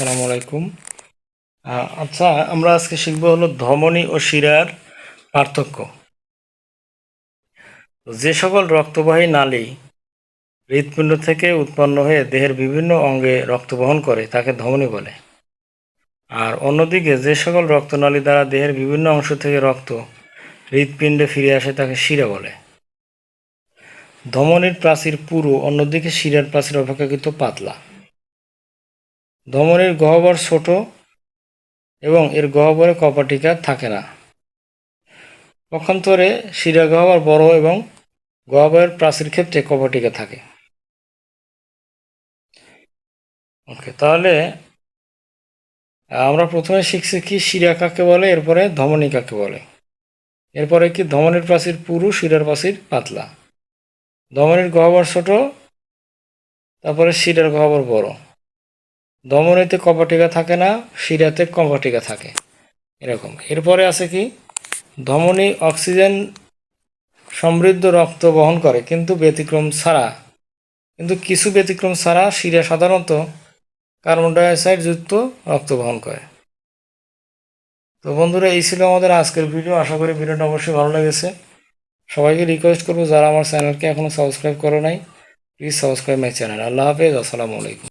আসসালামু আলাইকুম। আচ্ছা আমরা আজকে শিখব হলো ধমনী ও শিরার পার্থক্য। যে সকল রক্তবাহী নালী হৃৎপিণ্ড থেকে উৎপন্ন হয়ে দেহের বিভিন্ন অঙ্গে রক্ত বহন করে, তাকে ধমনী বলে। আর অন্যদিকে যে সকল রক্তনালী দ্বারা দেহের বিভিন্ন অংশ থেকে রক্ত হৃৎপিণ্ডে ফিরে আসে, তাকে শিরা বলে। ধমনীর প্রাচীর পুরু, অন্যদিকে শিরার প্রাচীর অপেক্ষাকৃত পাতলা। ধমনীর গহ্বর ছোট এবং এর গহ্বরে কপাটিকা থাকে না। পক্ষান্তরে শিরা গহ্বর বড় এবং গহ্বরের প্রাচীর ক্ষেত্রে কপাটিকা থাকে। ওকে, তাহলে আমরা প্রথমে শিখছি কি শিরা কাকে বলে, এরপরে ধমনী কাকে বলে। এরপরে কি ধমনীর প্রাচীর পুরু, শিরার প্রাচীর পাতলা। ধমনীর গহ্বর ছোট, তারপরে শিরার গহ্বর বড়। ধমনীতে কপাটিকা থাকে না, শিরাতে কপাটিকা থাকে। এরকম। এরপরে আছে কি? ধমনী অক্সিজেন সমৃদ্ধ রক্ত বহন করে, কিন্তু ব্যতিক্রম ছাড়া। কিন্তু কিছু ব্যতিক্রম ছাড়া শিরা সাধারণত কার্বন ডাইঅক্সাইড যুক্ত রক্ত বহন করে। তো বন্ধুরা, এই ছিল আমাদের আজকের ভিডিও। আশা করি ভিডিওটা অবশ্যই ভালো লেগেছে। সবাইকে রিকোয়েস্ট করব, যারা আমার চ্যানেলকে এখনও সাবস্ক্রাইব করে নাই প্লিজ সাবস্ক্রাইব মাই চ্যানেল আল্লাহ হাফেজ, আসসালামু আলাইকুম।